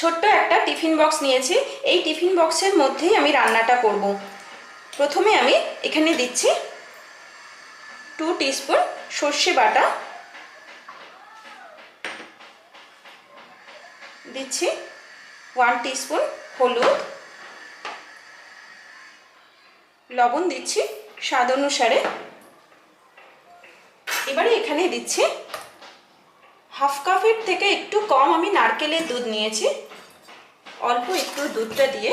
ছোট্ট একটা tiffin box নিয়েছি। এই টিফিন বক্সের মধ্যেই আমি রান্নাটা করব। প্রথমে আমি এখানে দিচ্ছি টু টিস্পুন সর্ষে বাটা। দিচ্ছি ওয়ান টিস্পুন হলুদ। লবণ দিচ্ছি স্বাদ অনুসারে। এবারে এখানে দিচ্ছি হাফ কাপের থেকে একটু কম আমি নারকেলের দুধ নিয়েছি। অল্প একটু দুধটা দিয়ে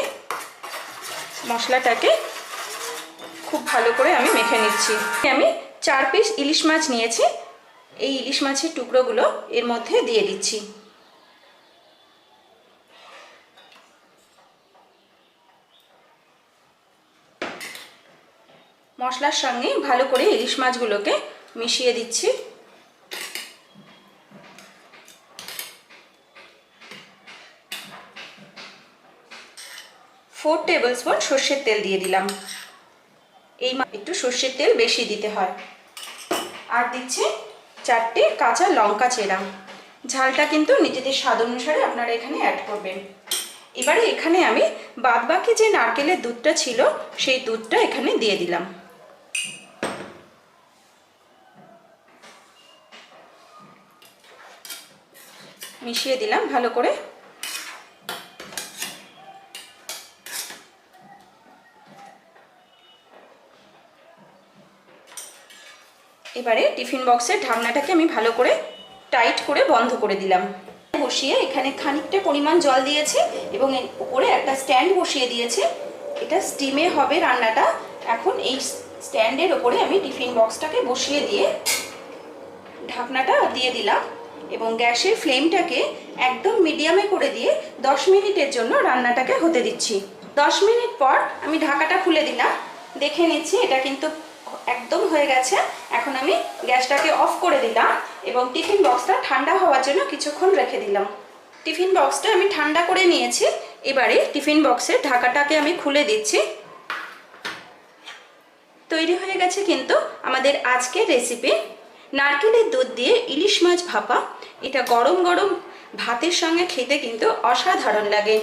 মশলাটাকে খুব ভালো করে আমি মেখে নিচ্ছি। আমি চার পিস ইলিশ মাছ নিয়েছি। এই ইলিশ মাছের টুকরোগুলো এর মধ্যে দিয়ে দিচ্ছি। মশলার সঙ্গে ভালো করে ইলিশ মাছগুলোকে মিশিয়ে দিচ্ছি। ফোর টেবিল স্পুন সর্ষের তেল দিয়ে দিলাম। এই একটু সর্ষের তেল বেশি দিতে হয়। আর দিচ্ছি চারটে কাঁচা লঙ্কা চেরা। ঝালটা কিন্তু নিজেদের স্বাদ অনুসারে আপনারা এখানে অ্যাড করবেন। এবারে এখানে আমি বাদবাকি যে নারকেলের দুধটা ছিল, সেই দুধটা এখানে দিয়ে দিলাম। মিশিয়ে দিলাম ভালো করে। এবারে টিফিন বক্সের ঢাকনাটাকে আমি ভালো করে টাইট করে বন্ধ করে দিলাম। বসিয়ে এখানে খানিকটা পরিমাণ জল দিয়েছি এবং এর উপরে একটা স্ট্যান্ড বসিয়ে দিয়েছি। এটা স্টিমে হবে রান্নাটা। এখন এই স্ট্যান্ডের ওপরে আমি টিফিন বক্সটাকে বসিয়ে দিয়ে ঢাকনাটা দিয়ে দিলাম এবং গ্যাসের ফ্লেমটাকে একদম মিডিয়ামে করে দিয়ে 10 মিনিটের জন্য রান্নাটাকে হতে দিচ্ছি। 10 মিনিট পর আমি ঢাকাটা খুলে দিলাম। দেখে নিচ্ছি এটা কিন্তু একদম হয়ে গেছে। এখন আমি গ্যাসটাকে অফ করে দিলাম এবং টিফিন বক্সটা ঠান্ডা হওয়ার জন্য কিছুক্ষণ রেখে দিলাম। টিফিন বক্সটা আমি ঠান্ডা করে নিয়েছি। এবারে টিফিন বক্সের ঢাকাটাকে আমি খুলে দিচ্ছি। তৈরি হয়ে গেছে কিন্তু আমাদের আজকের রেসিপি। নারকেলের দুধ দিয়ে ইলিশ মাছ ভাপা। এটা গরম গরম ভাতের সঙ্গে খেতে কিন্তু অসাধারণ লাগে।